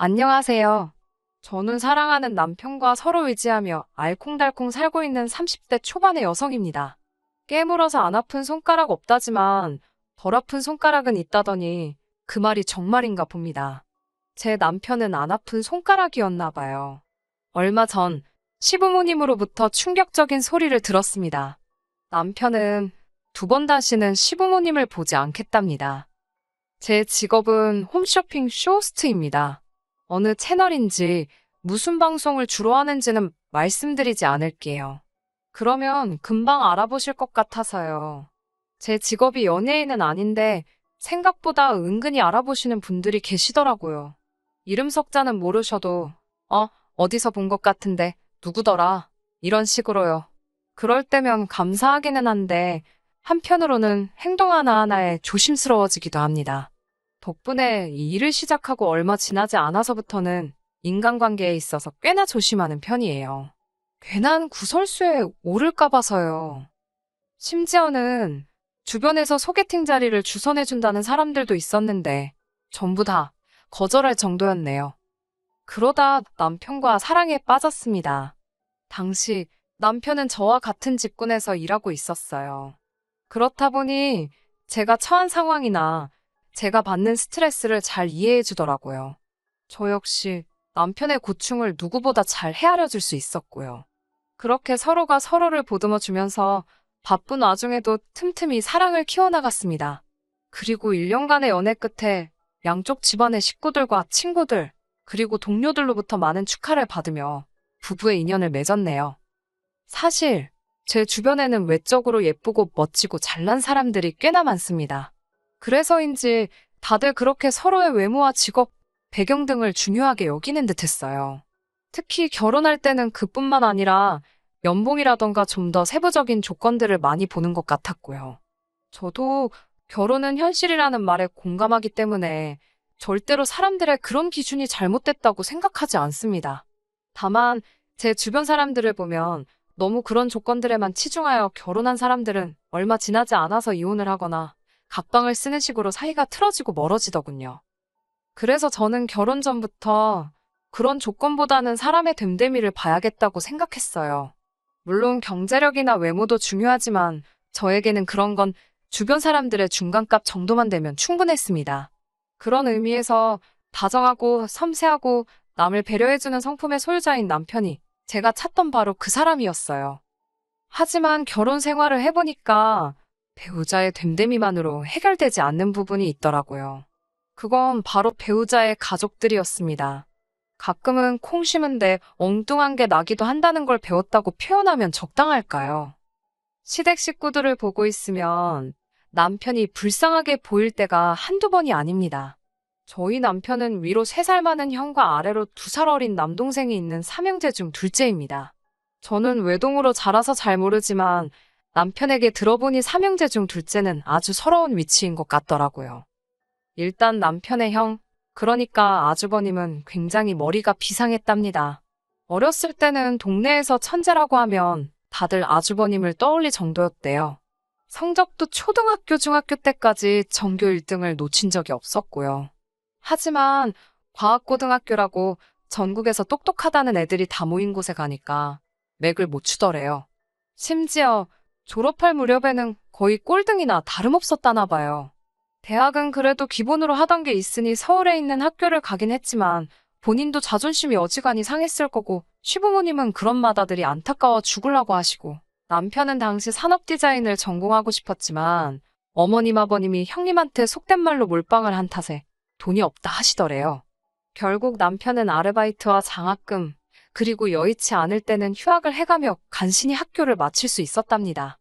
안녕하세요. 저는 사랑하는 남편과 서로 의지하며 알콩달콩 살고 있는 30대 초반의 여성입니다. 깨물어서 안 아픈 손가락 없다지만 덜 아픈 손가락은 있다더니 그 말이 정말인가 봅니다. 제 남편은 안 아픈 손가락이었나 봐요. 얼마 전 시부모님으로부터 충격적인 소리를 들었습니다. 남편은 두 번 다시는 시부모님을 보지 않겠답니다. 제 직업은 홈쇼핑 쇼호스트입니다. 어느 채널인지 무슨 방송을 주로 하는지는 말씀드리지 않을게요. 그러면 금방 알아보실 것 같아서요. 제 직업이 연예인은 아닌데 생각보다 은근히 알아보시는 분들이 계시더라고요. 이름 석자는 모르셔도 어, 어디서 본 것 같은데 누구더라? 이런 식으로요. 그럴 때면 감사하기는 한데 한편으로는 행동 하나하나에 조심스러워지기도 합니다. 덕분에 이 일을 시작하고 얼마 지나지 않아서부터는 인간관계에 있어서 꽤나 조심하는 편이에요. 괜한 구설수에 오를까 봐서요. 심지어는 주변에서 소개팅 자리를 주선해준다는 사람들도 있었는데 전부 다 거절할 정도였네요. 그러다 남편과 사랑에 빠졌습니다. 당시 남편은 저와 같은 직군에서 일하고 있었어요. 그렇다 보니 제가 처한 상황이나 제가 받는 스트레스를 잘 이해해 주더라고요. 저 역시 남편의 고충을 누구보다 잘 헤아려 줄 수 있었고요. 그렇게 서로가 서로를 보듬어 주면서 바쁜 와중에도 틈틈이 사랑을 키워나갔습니다. 그리고 1년간의 연애 끝에 양쪽 집안의 식구들과 친구들, 그리고 동료들로부터 많은 축하를 받으며 부부의 인연을 맺었네요. 사실 제 주변에는 외적으로 예쁘고 멋지고 잘난 사람들이 꽤나 많습니다. 그래서인지 다들 그렇게 서로의 외모와 직업, 배경 등을 중요하게 여기는 듯 했어요. 특히 결혼할 때는 그뿐만 아니라 연봉이라던가 좀 더 세부적인 조건들을 많이 보는 것 같았고요. 저도 결혼은 현실이라는 말에 공감하기 때문에 절대로 사람들의 그런 기준이 잘못됐다고 생각하지 않습니다. 다만 제 주변 사람들을 보면 너무 그런 조건들에만 치중하여 결혼한 사람들은 얼마 지나지 않아서 이혼을 하거나 각방을 쓰는 식으로 사이가 틀어지고 멀어지더군요. 그래서 저는 결혼 전부터 그런 조건보다는 사람의 됨됨이를 봐야겠다고 생각했어요. 물론 경제력이나 외모도 중요하지만 저에게는 그런 건 주변 사람들의 중간값 정도만 되면 충분했습니다. 그런 의미에서 다정하고 섬세하고 남을 배려해주는 성품의 소유자인 남편이 제가 찾던 바로 그 사람이었어요. 하지만 결혼 생활을 해보니까 배우자의 됨됨이만으로 해결되지 않는 부분이 있더라고요. 그건 바로 배우자의 가족들이었습니다. 가끔은 콩 심은데 엉뚱한 게 나기도 한다는 걸 배웠다고 표현하면 적당할까요? 시댁 식구들을 보고 있으면 남편이 불쌍하게 보일 때가 한두 번이 아닙니다. 저희 남편은 위로 3살 많은 형과 아래로 2살 어린 남동생이 있는 삼형제 중 둘째입니다. 저는 외동으로 자라서 잘 모르지만 남편에게 들어보니 삼형제 중 둘째는 아주 서러운 위치인 것 같더라고요. 일단 남편의 형, 그러니까 아주버님은 굉장히 머리가 비상했답니다. 어렸을 때는 동네에서 천재라고 하면 다들 아주버님을 떠올릴 정도였대요. 성적도 초등학교, 중학교 때까지 전교 1등을 놓친 적이 없었고요. 하지만 과학고등학교라고 전국에서 똑똑하다는 애들이 다 모인 곳에 가니까 맥을 못 추더래요. 심지어 졸업할 무렵에는 거의 꼴등이나 다름없었다나 봐요. 대학은 그래도 기본으로 하던 게 있으니 서울에 있는 학교를 가긴 했지만 본인도 자존심이 어지간히 상했을 거고 시부모님은 그런 마다들이 안타까워 죽으려고 하시고 남편은 당시 산업 디자인을 전공하고 싶었지만 어머님 아버님이 형님한테 속된 말로 몰빵을 한 탓에 돈이 없다 하시더래요. 결국 남편은 아르바이트와 장학금 그리고 여의치 않을 때는 휴학을 해가며 간신히 학교를 마칠 수 있었답니다.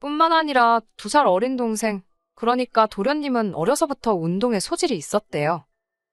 뿐만 아니라 두 살 어린 동생 그러니까 도련님은 어려서부터 운동에 소질이 있었대요.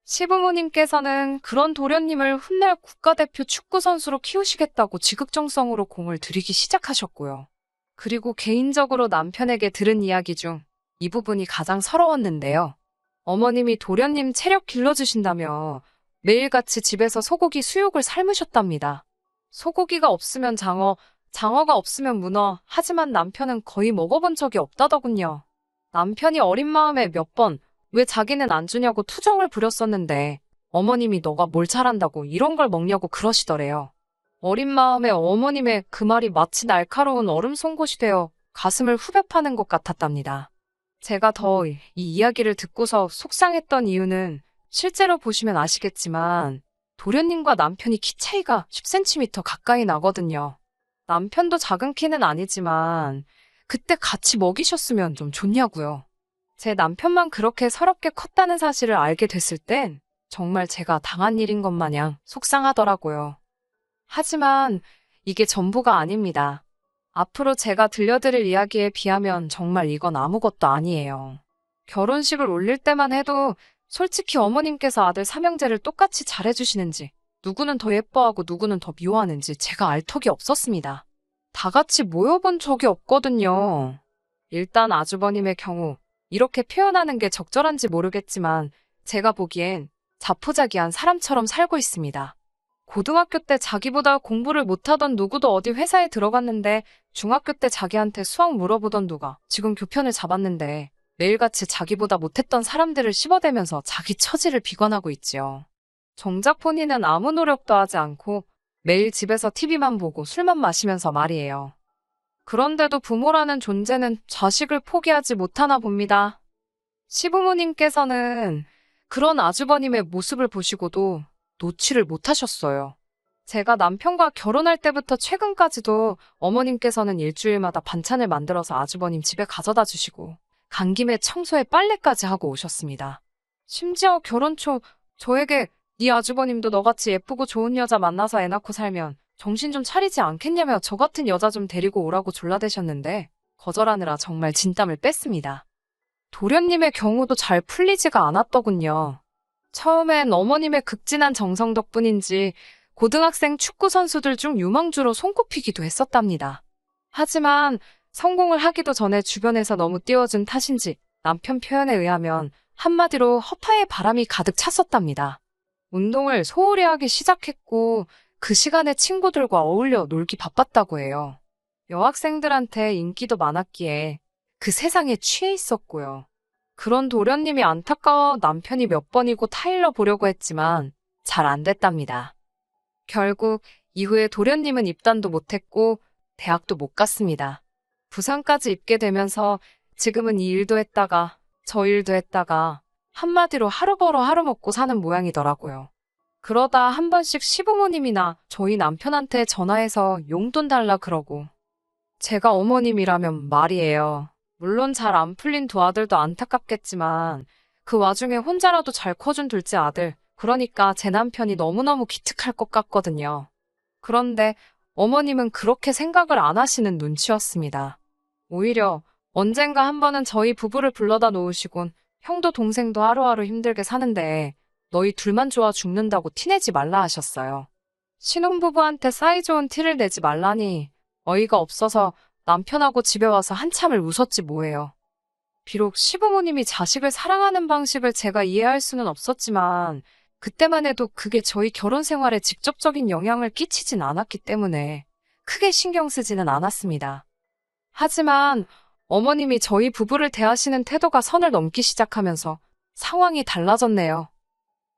시부모님께서는 그런 도련님을 훗날 국가대표 축구선수로 키우시겠다고 지극정성으로 공을 들이기 시작하셨고요. 그리고 개인적으로 남편에게 들은 이야기 중 이 부분이 가장 서러웠는데요. 어머님이 도련님 체력 길러주신다며 매일같이 집에서 소고기 수육을 삶으셨답니다. 소고기가 없으면 장어, 장어가 없으면 문어, 하지만 남편은 거의 먹어본 적이 없다더군요. 남편이 어린 마음에 몇 번 왜 자기는 안 주냐고 투정을 부렸었는데 어머님이 너가 뭘 잘한다고 이런 걸 먹냐고 그러시더래요. 어린 마음에 어머님의 그 말이 마치 날카로운 얼음 송곳이 되어 가슴을 후벼 파는 것 같았답니다. 제가 더 이 이야기를 듣고서 속상했던 이유는 실제로 보시면 아시겠지만 도련님과 남편이 키 차이가 10cm 가까이 나거든요. 남편도 작은 키는 아니지만 그때 같이 먹이셨으면 좀 좋냐고요. 제 남편만 그렇게 서럽게 컸다는 사실을 알게 됐을 땐 정말 제가 당한 일인 것 마냥 속상하더라고요. 하지만 이게 전부가 아닙니다. 앞으로 제가 들려드릴 이야기에 비하면 정말 이건 아무것도 아니에요. 결혼식을 올릴 때만 해도 솔직히 어머님께서 아들 삼형제를 똑같이 잘해주시는지, 누구는 더 예뻐하고 누구는 더 미워하는지 제가 알 턱이 없었습니다. 다 같이 모여본 적이 없거든요. 일단 아주버님의 경우, 이렇게 표현하는 게 적절한지 모르겠지만, 제가 보기엔 자포자기한 사람처럼 살고 있습니다. 고등학교 때 자기보다 공부를 못하던 누구도 어디 회사에 들어갔는데 중학교 때 자기한테 수학 물어보던 누가 지금 교편을 잡았는데 매일같이 자기보다 못했던 사람들을 씹어대면서 자기 처지를 비관하고 있지요. 정작 본인은 아무 노력도 하지 않고 매일 집에서 TV만 보고 술만 마시면서 말이에요. 그런데도 부모라는 존재는 자식을 포기하지 못하나 봅니다. 시부모님께서는 그런 아주버님의 모습을 보시고도 놓지를 못하셨어요. 제가 남편과 결혼할 때부터 최근까지도 어머님께서는 일주일마다 반찬을 만들어서 아주버님 집에 가져다 주시고 간 김에 청소에 빨래까지 하고 오셨습니다. 심지어 결혼 초 저에게 네 아주버님도 너같이 예쁘고 좋은 여자 만나서 애 낳고 살면 정신 좀 차리지 않겠냐며 저 같은 여자 좀 데리고 오라고 졸라대셨는데 거절하느라 정말 진땀을 뺐습니다. 도련님의 경우도 잘 풀리지가 않았더군요. 처음엔 어머님의 극진한 정성 덕분인지 고등학생 축구 선수들 중 유망주로 손꼽히기도 했었답니다. 하지만 성공을 하기도 전에 주변에서 너무 띄워준 탓인지 남편 표현에 의하면 한마디로 허파에 바람이 가득 찼었답니다. 운동을 소홀히 하기 시작했고 그 시간에 친구들과 어울려 놀기 바빴다고 해요. 여학생들한테 인기도 많았기에 그 세상에 취해 있었고요. 그런 도련님이 안타까워 남편이 몇 번이고 타일러 보려고 했지만 잘 안 됐답니다. 결국 이후에 도련님은 입단도 못했고 대학도 못 갔습니다. 부산까지 입게 되면서 지금은 이 일도 했다가 저 일도 했다가 한마디로 하루 벌어 하루 먹고 사는 모양이더라고요. 그러다 한 번씩 시부모님이나 저희 남편한테 전화해서 용돈 달라 그러고 제가 어머님이라면 말이에요. 물론 잘 안 풀린 두 아들도 안타깝겠지만 그 와중에 혼자라도 잘 커준 둘째 아들 그러니까 제 남편이 너무너무 기특할 것 같거든요. 그런데 어머님은 그렇게 생각을 안 하시는 눈치였습니다. 오히려 언젠가 한 번은 저희 부부를 불러다 놓으시곤 형도 동생도 하루하루 힘들게 사는데 너희 둘만 좋아 죽는다고 티내지 말라 하셨어요. 신혼부부한테 사이 좋은 티를 내지 말라니 어이가 없어서 남편하고 집에 와서 한참을 웃었지 뭐예요. 비록 시부모님이 자식을 사랑하는 방식을 제가 이해할 수는 없었지만 그때만 해도 그게 저희 결혼 생활에 직접적인 영향을 끼치진 않았기 때문에 크게 신경 쓰지는 않았습니다. 하지만 어머님이 저희 부부를 대하시는 태도가 선을 넘기 시작하면서 상황이 달라졌네요.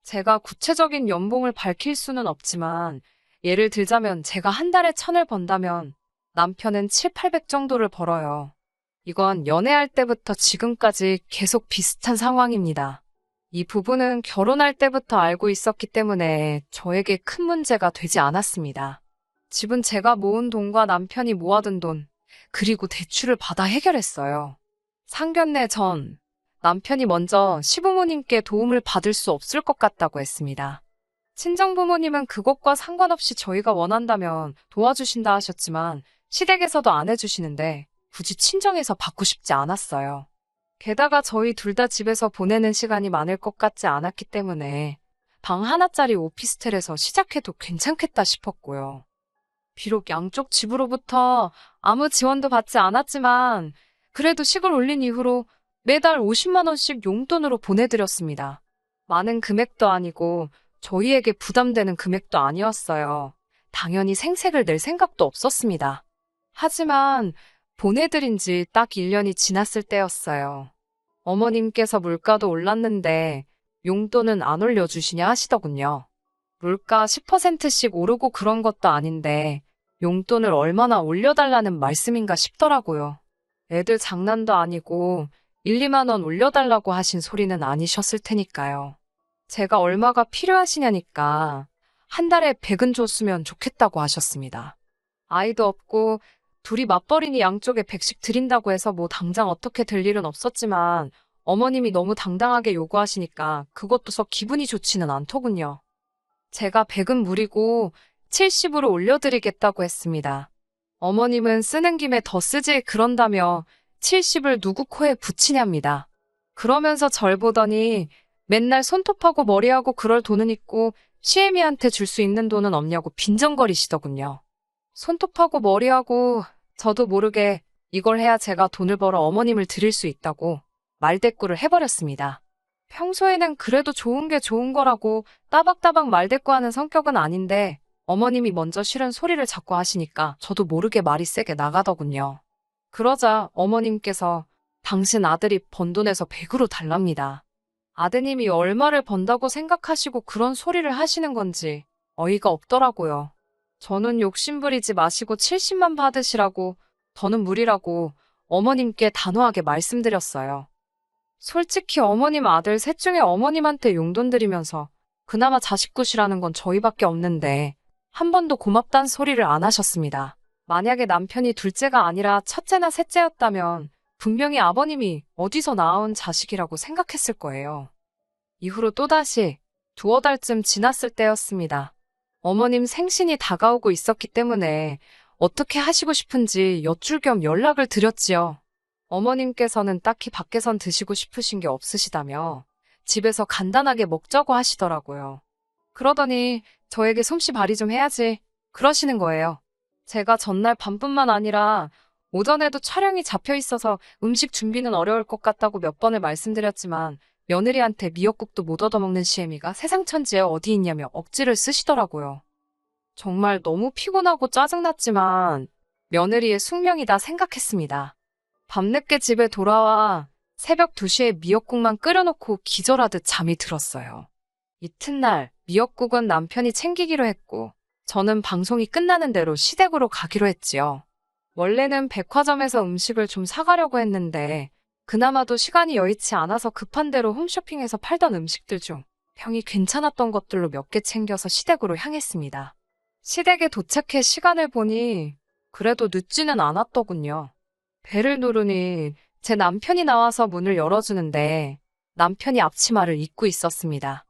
제가 구체적인 연봉을 밝힐 수는 없지만 예를 들자면 제가 한 달에 천을 번다면 남편은 7, 800 정도를 벌어요. 이건 연애할 때부터 지금까지 계속 비슷한 상황입니다. 이 부분은 결혼할 때부터 알고 있었기 때문에 저에게 큰 문제가 되지 않았습니다. 집은 제가 모은 돈과 남편이 모아둔 돈, 그리고 대출을 받아 해결했어요. 상견례 전 남편이 먼저 시부모님께 도움을 받을 수 없을 것 같다고 했습니다. 친정 부모님은 그것과 상관없이 저희가 원한다면 도와주신다 하셨지만 시댁에서도 안 해주시는데 굳이 친정에서 받고 싶지 않았어요. 게다가 저희 둘 다 집에서 보내는 시간이 많을 것 같지 않았기 때문에 방 하나짜리 오피스텔에서 시작해도 괜찮겠다 싶었고요. 비록 양쪽 집으로부터 아무 지원도 받지 않았지만 그래도 식을 올린 이후로 매달 50만원씩 용돈으로 보내드렸습니다. 많은 금액도 아니고 저희에게 부담되는 금액도 아니었어요. 당연히 생색을 낼 생각도 없었습니다. 하지만 보내드린 지 딱 1년이 지났을 때였어요. 어머님께서 물가도 올랐는데 용돈은 안 올려주시냐 하시더군요. 물가 10%씩 오르고 그런 것도 아닌데 용돈을 얼마나 올려달라는 말씀인가 싶더라고요. 애들 장난도 아니고 1, 2만 원 올려달라고 하신 소리는 아니셨을 테니까요. 제가 얼마가 필요하시냐니까 한 달에 100은 줬으면 좋겠다고 하셨습니다. 아이도 없고 둘이 맞벌이니 양쪽에 100씩 드린다고 해서 뭐 당장 어떻게 될 일은 없었지만 어머님이 너무 당당하게 요구하시니까 그것도 썩 기분이 좋지는 않더군요. 제가 100은 무리고 70으로 올려드리겠다고 했습니다. 어머님은 쓰는 김에 더 쓰지 그런다며 70을 누구 코에 붙이냐입니다. 그러면서 절 보더니 맨날 손톱하고 머리하고 그럴 돈은 있고 시애미한테 줄 수 있는 돈은 없냐고 빈정거리시더군요. 손톱하고 머리하고 저도 모르게 이걸 해야 제가 돈을 벌어 어머님을 드릴 수 있다고 말대꾸를 해버렸습니다. 평소에는 그래도 좋은 게 좋은 거라고 따박따박 말대꾸하는 성격은 아닌데 어머님이 먼저 싫은 소리를 자꾸 하시니까 저도 모르게 말이 세게 나가더군요. 그러자 어머님께서 당신 아들이 번 돈에서 100으로 달랍니다. 아드님이 얼마를 번다고 생각하시고 그런 소리를 하시는 건지 어이가 없더라고요. 저는 욕심부리지 마시고 70만 받으시라고 더는 무리라고 어머님께 단호하게 말씀드렸어요. 솔직히 어머님 아들 셋 중에 어머님한테 용돈 드리면서 그나마 자식 굿이라는 건 저희밖에 없는데 한 번도 고맙단 소리를 안 하셨습니다. 만약에 남편이 둘째가 아니라 첫째나 셋째였다면 분명히 아버님이 어디서 낳아온 자식이라고 생각했을 거예요. 이후로 또다시 두어 달쯤 지났을 때였습니다. 어머님 생신이 다가오고 있었기 때문에 어떻게 하시고 싶은지 여쭐 겸 연락을 드렸지요. 어머님께서는 딱히 밖에선 드시고 싶으신 게 없으시다며 집에서 간단하게 먹자고 하시더라고요. 그러더니 저에게 솜씨 발휘 좀 해야지 그러시는 거예요. 제가 전날 밤뿐만 아니라 오전에도 촬영이 잡혀 있어서 음식 준비는 어려울 것 같다고 몇 번을 말씀드렸지만 며느리한테 미역국도 못 얻어먹는 시애미가 세상 천지에 어디 있냐며 억지를 쓰시더라고요. 정말 너무 피곤하고 짜증났지만 며느리의 숙명이다 생각했습니다. 밤늦게 집에 돌아와 새벽 2시에 미역국만 끓여놓고 기절하듯 잠이 들었어요. 이튿날 미역국은 남편이 챙기기로 했고 저는 방송이 끝나는 대로 시댁으로 가기로 했지요. 원래는 백화점에서 음식을 좀 사가려고 했는데 그나마도 시간이 여의치 않아서 급한 대로 홈쇼핑에서 팔던 음식들 중 평이 괜찮았던 것들로 몇 개 챙겨서 시댁으로 향했습니다. 시댁에 도착해 시간을 보니 그래도 늦지는 않았더군요. 배를 누르니 제 남편이 나와서 문을 열어주는데 남편이 앞치마를 입고 있었습니다.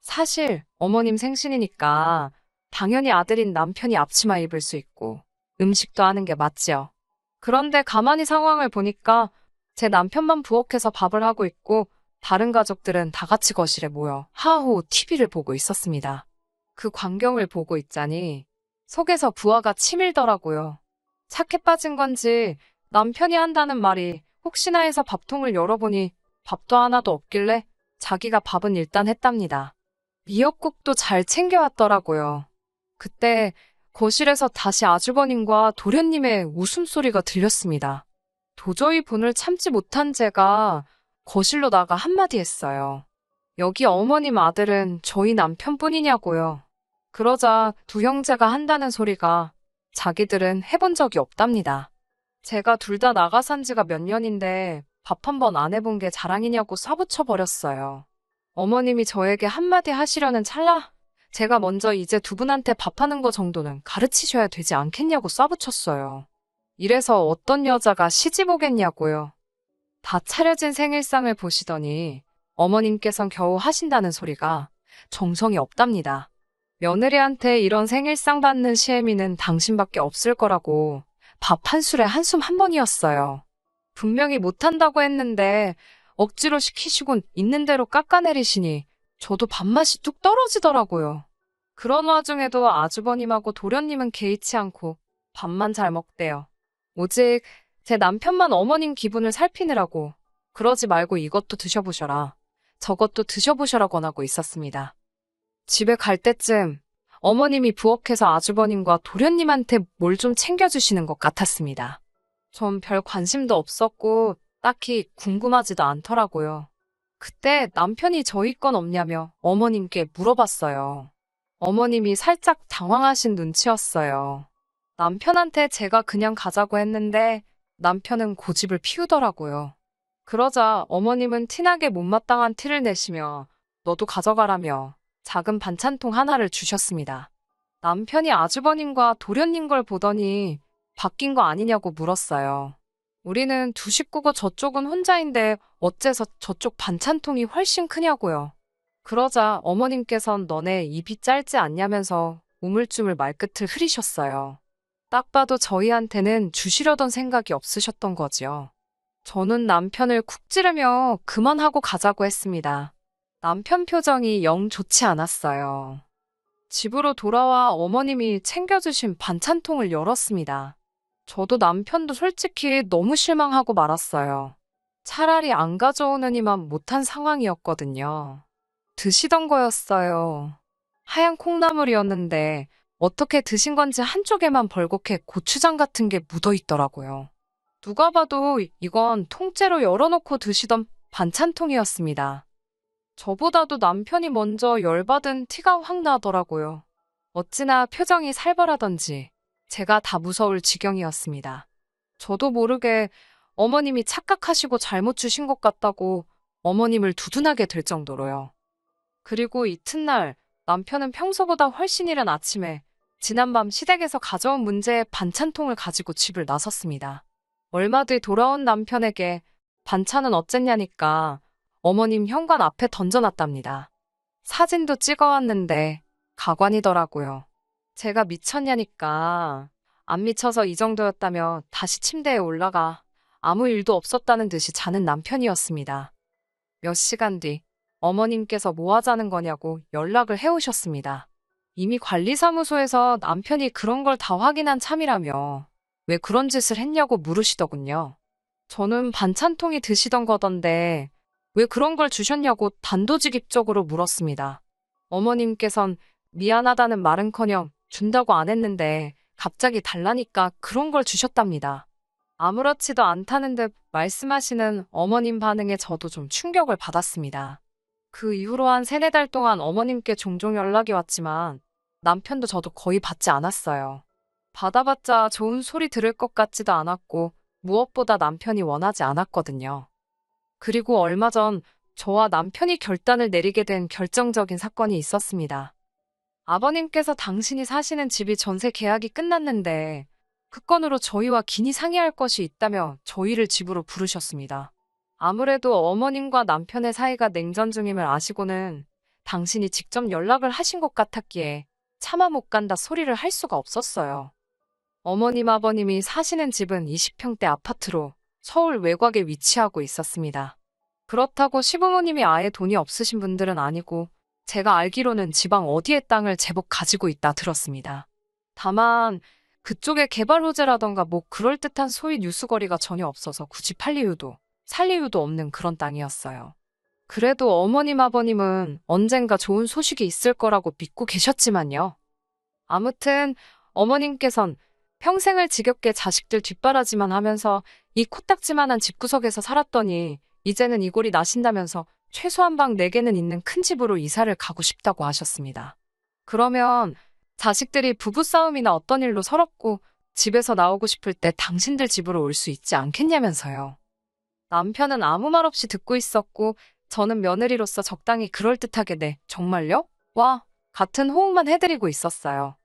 사실 어머님 생신이니까 당연히 아들인 남편이 앞치마 입을 수 있고 음식도 하는 게 맞지요. 그런데 가만히 상황을 보니까 제 남편만 부엌에서 밥을 하고 있고 다른 가족들은 다 같이 거실에 모여 하호 TV를 보고 있었습니다. 그 광경을 보고 있자니 속에서 부하가 치밀더라고요. 착해 빠진 건지 남편이 한다는 말이 혹시나 해서 밥통을 열어보니 밥도 하나도 없길래 자기가 밥은 일단 했답니다. 미역국도 잘 챙겨왔더라고요. 그때 거실에서 다시 아주버님과 도련님의 웃음소리가 들렸습니다. 도저히 분을 참지 못한 제가 거실로 나가 한마디 했어요. 여기 어머님 아들은 저희 남편뿐이냐고요. 그러자 두 형제가 한다는 소리가 자기들은 해본 적이 없답니다. 제가 둘 다 나가 산 지가 몇 년인데 밥 한 번 안 해본 게 자랑이냐고 쏴붙여 버렸어요. 어머님이 저에게 한마디 하시려는 찰나 제가 먼저 이제 두 분한테 밥하는 거 정도는 가르치셔야 되지 않겠냐고 쏴붙였어요. 이래서 어떤 여자가 시집 오겠냐고요. 다 차려진 생일상을 보시더니 어머님께선 겨우 하신다는 소리가 정성이 없답니다. 며느리한테 이런 생일상 받는 시애미는 당신밖에 없을 거라고 밥 한 술에 한숨 한 번이었어요. 분명히 못한다고 했는데 억지로 시키시곤 있는 대로 깎아내리시니 저도 밥맛이 뚝 떨어지더라고요. 그런 와중에도 아주버님하고 도련님은 개의치 않고 밥만 잘 먹대요. 오직 제 남편만 어머님 기분을 살피느라고 그러지 말고 이것도 드셔보셔라. 저것도 드셔보셔라 권하고 있었습니다. 집에 갈 때쯤 어머님이 부엌에서 아주버님과 도련님한테 뭘 좀 챙겨주시는 것 같았습니다. 전 별 관심도 없었고 딱히 궁금하지도 않더라고요. 그때 남편이 저희 건 없냐며 어머님께 물어봤어요. 어머님이 살짝 당황하신 눈치였어요. 남편한테 제가 그냥 가자고 했는데 남편은 고집을 피우더라고요. 그러자 어머님은 티나게 못마땅한 티를 내시며 너도 가져가라며 작은 반찬통 하나를 주셨습니다. 남편이 아주버님과 도련님 걸 보더니 바뀐 거 아니냐고 물었어요. 우리는 두 식구고 저쪽은 혼자인데 어째서 저쪽 반찬통이 훨씬 크냐고요. 그러자 어머님께선 너네 입이 짧지 않냐면서 우물쭈물 말끝을 흐리셨어요. 딱 봐도 저희한테는 주시려던 생각이 없으셨던 거지요. 저는 남편을 쿡 찌르며 그만하고 가자고 했습니다. 남편 표정이 영 좋지 않았어요. 집으로 돌아와 어머님이 챙겨주신 반찬통을 열었습니다. 저도 남편도 솔직히 너무 실망하고 말았어요. 차라리 안 가져오느니만 못한 상황이었거든요. 드시던 거였어요. 하얀 콩나물이었는데 어떻게 드신 건지 한쪽에만 벌겋게 고추장 같은 게 묻어 있더라고요. 누가 봐도 이건 통째로 열어놓고 드시던 반찬통이었습니다. 저보다도 남편이 먼저 열받은 티가 확 나더라고요. 어찌나 표정이 살벌하던지 제가 다 무서울 지경이었습니다. 저도 모르게 어머님이 착각하시고 잘못 주신 것 같다고 어머님을 두둔하게 될 정도로요. 그리고 이튿날 남편은 평소보다 훨씬 이른 아침에 지난밤 시댁에서 가져온 문제의 반찬통을 가지고 집을 나섰습니다. 얼마 뒤 돌아온 남편에게 반찬은 어쨌냐니까 어머님 현관 앞에 던져놨답니다. 사진도 찍어왔는데 가관이더라고요. 제가 미쳤냐니까 안 미쳐서 이 정도였다며 다시 침대에 올라가 아무 일도 없었다는 듯이 자는 남편이었습니다. 몇 시간 뒤 어머님께서 뭐 하자는 거냐고 연락을 해오셨습니다. 이미 관리사무소에서 남편이 그런 걸 다 확인한 참이라며 왜 그런 짓을 했냐고 물으시더군요. 저는 반찬통이 드시던 거던데 왜 그런 걸 주셨냐고 단도직입적으로 물었습니다. 어머님께선 미안하다는 말은커녕 준다고 안 했는데 갑자기 달라니까 그런 걸 주셨답니다. 아무렇지도 않다는 듯 말씀하시는 어머님 반응에 저도 좀 충격을 받았습니다. 그 이후로 한 세네 달 동안 어머님께 종종 연락이 왔지만 남편도 저도 거의 받지 않았어요. 받아봤자 좋은 소리 들을 것 같지도 않았고 무엇보다 남편이 원하지 않았거든요. 그리고 얼마 전 저와 남편이 결단을 내리게 된 결정적인 사건이 있었습니다. 아버님께서 당신이 사시는 집이 전세 계약이 끝났는데 그 건으로 저희와 긴히 상의할 것이 있다며 저희를 집으로 부르셨습니다. 아무래도 어머님과 남편의 사이가 냉전 중임을 아시고는 당신이 직접 연락을 하신 것 같았기에 차마 못 간다 소리를 할 수가 없었어요. 어머님 아버님이 사시는 집은 20평대 아파트로 서울 외곽에 위치하고 있었습니다. 그렇다고 시부모님이 아예 돈이 없으신 분들은 아니고 제가 알기로는 지방 어디에 땅을 제법 가지고 있다 들었습니다. 다만 그쪽에 개발 호재라던가 뭐 그럴듯한 소위 뉴스거리가 전혀 없어서 굳이 팔 이유도 살 이유도 없는 그런 땅이었어요. 그래도 어머님 아버님은 언젠가 좋은 소식이 있을 거라고 믿고 계셨지만요. 아무튼 어머님께선 평생을 지겹게 자식들 뒷바라지만 하면서 이 코딱지만한 집구석에서 살았더니 이제는 이 꼴이 나신다면서 최소한 방 4개는 있는 큰 집으로 이사를 가고 싶다고 하셨습니다. 그러면 자식들이 부부싸움이나 어떤 일로 서럽고 집에서 나오고 싶을 때 당신들 집으로 올 수 있지 않겠냐면서요. 남편은 아무 말 없이 듣고 있었고 저는 며느리로서 적당히 그럴듯하게 네, 정말요? 와, 같은 호응만 해드리고 있었어요.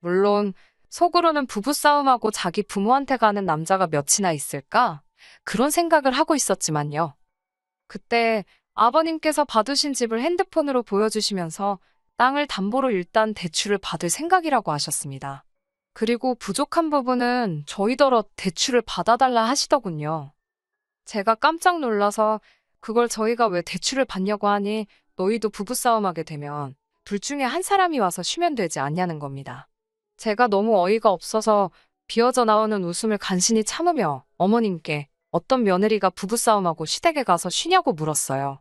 물론 속으로는 부부싸움하고 자기 부모한테 가는 남자가 몇이나 있을까? 그런 생각을 하고 있었지만요. 그때 아버님께서 받으신 집을 핸드폰으로 보여주시면서 땅을 담보로 일단 대출을 받을 생각이라고 하셨습니다. 그리고 부족한 부분은 저희더러 대출을 받아달라 하시더군요. 제가 깜짝 놀라서 그걸 저희가 왜 대출을 받냐고 하니 너희도 부부싸움하게 되면 둘 중에 한 사람이 와서 쉬면 되지 않냐는 겁니다. 제가 너무 어이가 없어서 비어져 나오는 웃음을 간신히 참으며 어머님께 어떤 며느리가 부부싸움하고 시댁에 가서 쉬냐고 물었어요.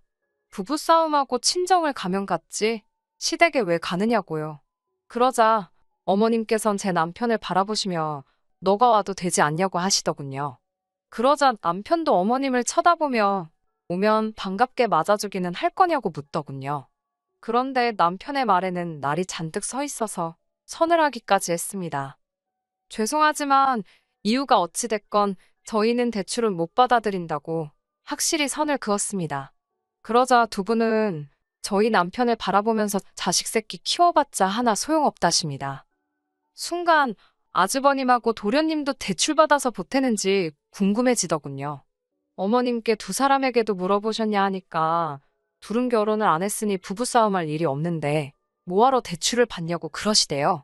부부싸움하고 친정을 가면 갔지 시댁에 왜 가느냐고요. 그러자 어머님께선 제 남편을 바라보시며 너가 와도 되지 않냐고 하시더군요. 그러자 남편도 어머님을 쳐다보며 오면 반갑게 맞아주기는 할 거냐고 묻더군요. 그런데 남편의 말에는 날이 잔뜩 서 있어서 서늘하기까지 했습니다. 죄송하지만 이유가 어찌됐건 저희는 대출은 못 받아들인다고 확실히 선을 그었습니다. 그러자 두 분은 저희 남편을 바라보면서 자식 새끼 키워봤자 하나 소용없다십니다. 순간 아주버님하고 도련님도 대출받아서 보태는지 궁금해지더군요. 어머님께 두 사람에게도 물어보셨냐 하니까 둘은 결혼을 안 했으니 부부싸움할 일이 없는데 뭐하러 대출을 받냐고 그러시대요.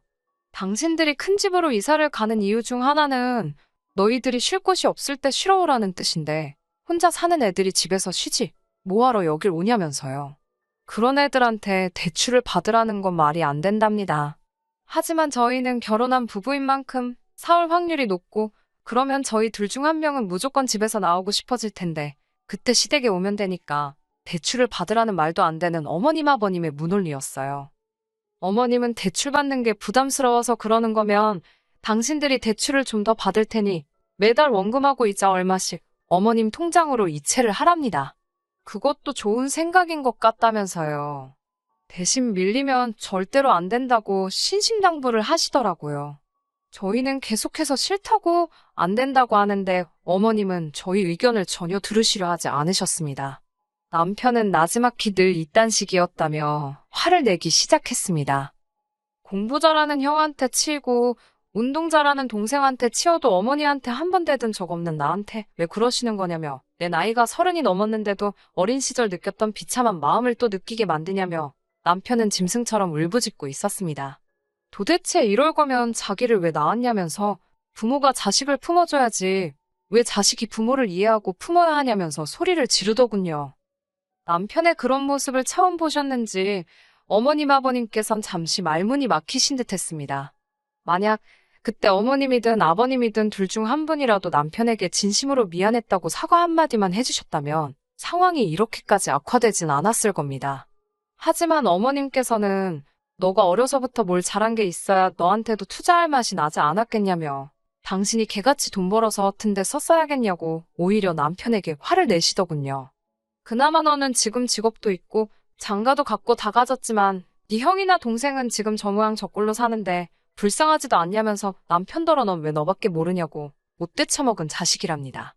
당신들이 큰 집으로 이사를 가는 이유 중 하나는 너희들이 쉴 곳이 없을 때 쉬러 오라는 뜻인데 혼자 사는 애들이 집에서 쉬지 뭐하러 여길 오냐면서요. 그런 애들한테 대출을 받으라는 건 말이 안 된답니다. 하지만 저희는 결혼한 부부인 만큼 사올 확률이 높고 그러면 저희 둘 중 한 명은 무조건 집에서 나오고 싶어질 텐데 그때 시댁에 오면 되니까 대출을 받으라는 말도 안 되는 어머님 아버님의 문논리였어요. 어머님은 대출 받는 게 부담스러워서 그러는 거면 당신들이 대출을 좀 더 받을 테니 매달 원금하고 이자 얼마씩 어머님 통장으로 이체를 하랍니다. 그것도 좋은 생각인 것 같다면서요. 대신 밀리면 절대로 안 된다고 신신당부를 하시더라고요. 저희는 계속해서 싫다고 안 된다고 하는데 어머님은 저희 의견을 전혀 들으시려 하지 않으셨습니다. 남편은 나지막히 늘 이딴 식이었다며 화를 내기 시작했습니다. 공부 잘하는 형한테 치이고 운동 잘하는 동생한테 치여도 어머니한테 한 번 대든 적 없는 나한테 왜 그러시는 거냐며 내 나이가 서른이 넘었는데도 어린 시절 느꼈던 비참한 마음을 또 느끼게 만드냐며 남편은 짐승처럼 울부짖고 있었습니다. 도대체 이럴 거면 자기를 왜 낳았냐면서 부모가 자식을 품어줘야지 왜 자식이 부모를 이해하고 품어야 하냐면서 소리를 지르더군요. 남편의 그런 모습을 처음 보셨는지 어머님 아버님께선 잠시 말문이 막히신 듯 했습니다. 만약 그때 어머님이든 아버님이든 둘 중 한 분이라도 남편에게 진심으로 미안했다고 사과 한마디만 해주셨다면 상황이 이렇게까지 악화되진 않았을 겁니다. 하지만 어머님께서는 너가 어려서부터 뭘 잘한 게 있어야 너한테도 투자할 맛이 나지 않았겠냐며 당신이 개같이 돈 벌어서 허튼데 썼어야겠냐고 오히려 남편에게 화를 내시더군요. 그나마 너는 지금 직업도 있고 장가도 갖고 다 가졌지만 네 형이나 동생은 지금 저 모양 저 꼴로 사는데 불쌍하지도 않냐면서 남편더러 넌 왜 너밖에 모르냐고 못돼 처먹은 자식이랍니다.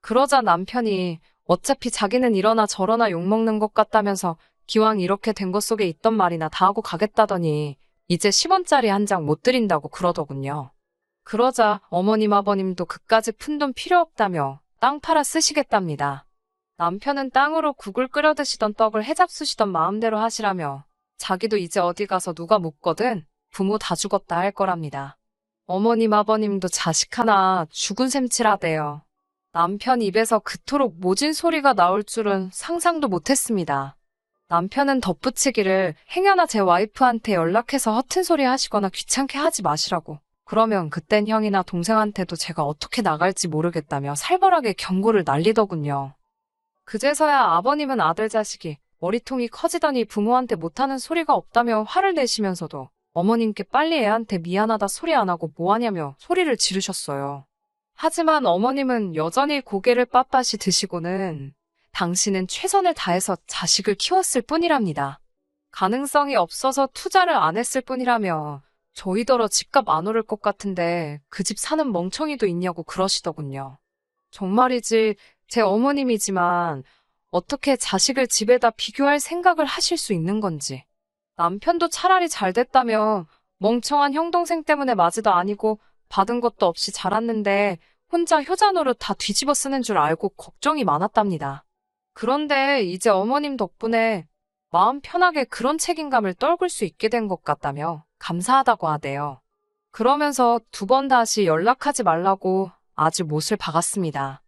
그러자 남편이 어차피 자기는 이러나 저러나 욕먹는 것 같다면서 기왕 이렇게 된 것 속에 있던 말이나 다 하고 가겠다더니 이제 10원짜리 한 장 못 드린다고 그러더군요. 그러자 어머님 아버님도 그까지 푼돈 필요 없다며 땅 팔아 쓰시겠답니다. 남편은 땅으로 국을 끓여 드시던 떡을 해잡수시던 마음대로 하시라며 자기도 이제 어디 가서 누가 묻거든 부모 다 죽었다 할 거랍니다. 어머님 아버님도 자식 하나 죽은 셈치라대요. 남편 입에서 그토록 모진 소리가 나올 줄은 상상도 못했습니다. 남편은 덧붙이기를 행여나 제 와이프한테 연락해서 허튼 소리 하시거나 귀찮게 하지 마시라고. 그러면 그땐 형이나 동생한테도 제가 어떻게 나갈지 모르겠다며 살벌하게 경고를 날리더군요. 그제서야 아버님은 아들 자식이 머리통이 커지더니 부모한테 못하는 소리가 없다며 화를 내시면서도 어머님께 빨리 애한테 미안하다 소리 안 하고 뭐하냐며 소리를 지르셨어요. 하지만 어머님은 여전히 고개를 빳빳이 드시고는 당신은 최선을 다해서 자식을 키웠을 뿐이랍니다. 가능성이 없어서 투자를 안 했을 뿐이라며 저희더러 집값 안 오를 것 같은데 그 집 사는 멍청이도 있냐고 그러시더군요. 정말이지 제 어머님이지만 어떻게 자식을 집에다 비교할 생각을 하실 수 있는 건지. 남편도 차라리 잘 됐다며 멍청한 형 동생 때문에 맞이도 아니고 받은 것도 없이 자랐는데 혼자 효자 노릇 다 뒤집어 쓰는 줄 알고 걱정이 많았답니다. 그런데 이제 어머님 덕분에 마음 편하게 그런 책임감을 떨굴 수 있게 된 것 같다며 감사하다고 하대요. 그러면서 두 번 다시 연락하지 말라고 아주 못을 박았습니다.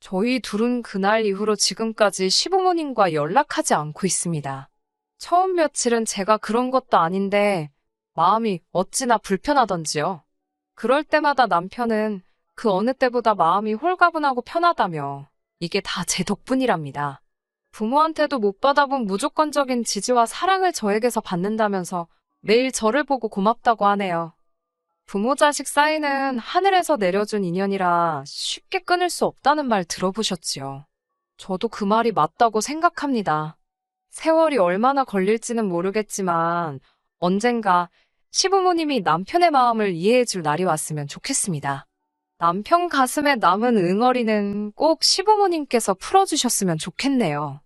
저희 둘은 그날 이후로 지금까지 시부모님과 연락하지 않고 있습니다. 처음 며칠은 제가 그런 것도 아닌데 마음이 어찌나 불편하던지요. 그럴 때마다 남편은 그 어느 때보다 마음이 홀가분하고 편하다며 이게 다 제 덕분이랍니다. 부모한테도 못 받아본 무조건적인 지지와 사랑을 저에게서 받는다면서 매일 저를 보고 고맙다고 하네요. 부모 자식 사이는 하늘에서 내려준 인연이라 쉽게 끊을 수 없다는 말 들어보셨지요. 저도 그 말이 맞다고 생각합니다. 세월이 얼마나 걸릴지는 모르겠지만 언젠가 시부모님이 남편의 마음을 이해해 줄 날이 왔으면 좋겠습니다. 남편 가슴에 남은 응어리는 꼭 시부모님께서 풀어주셨으면 좋겠네요.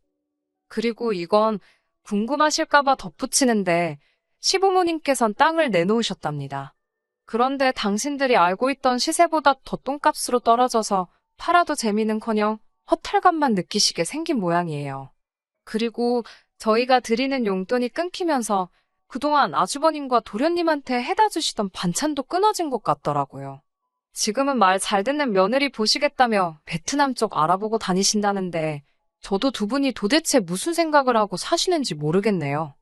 그리고 이건 궁금하실까봐 덧붙이는데 시부모님께선 땅을 내놓으셨답니다. 그런데 당신들이 알고 있던 시세보다 더 똥값으로 떨어져서 팔아도 재미는커녕 허탈감만 느끼시게 생긴 모양이에요. 그리고 저희가 드리는 용돈이 끊기면서 그동안 아주버님과 도련님한테 해다 주시던 반찬도 끊어진 것 같더라고요. 지금은 말 잘 듣는 며느리 보시겠다며 베트남 쪽 알아보고 다니신다는데 저도 두 분이 도대체 무슨 생각을 하고 사시는지 모르겠네요.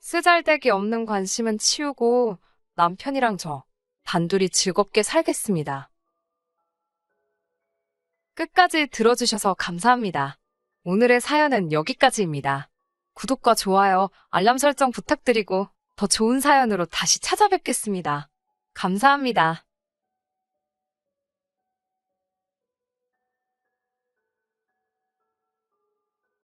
쓰잘데기 없는 관심은 치우고 남편이랑 저 단둘이 즐겁게 살겠습니다. 끝까지 들어주셔서 감사합니다. 오늘의 사연은 여기까지입니다. 구독과 좋아요, 알람 설정 부탁드리고 더 좋은 사연으로 다시 찾아뵙겠습니다. 감사합니다.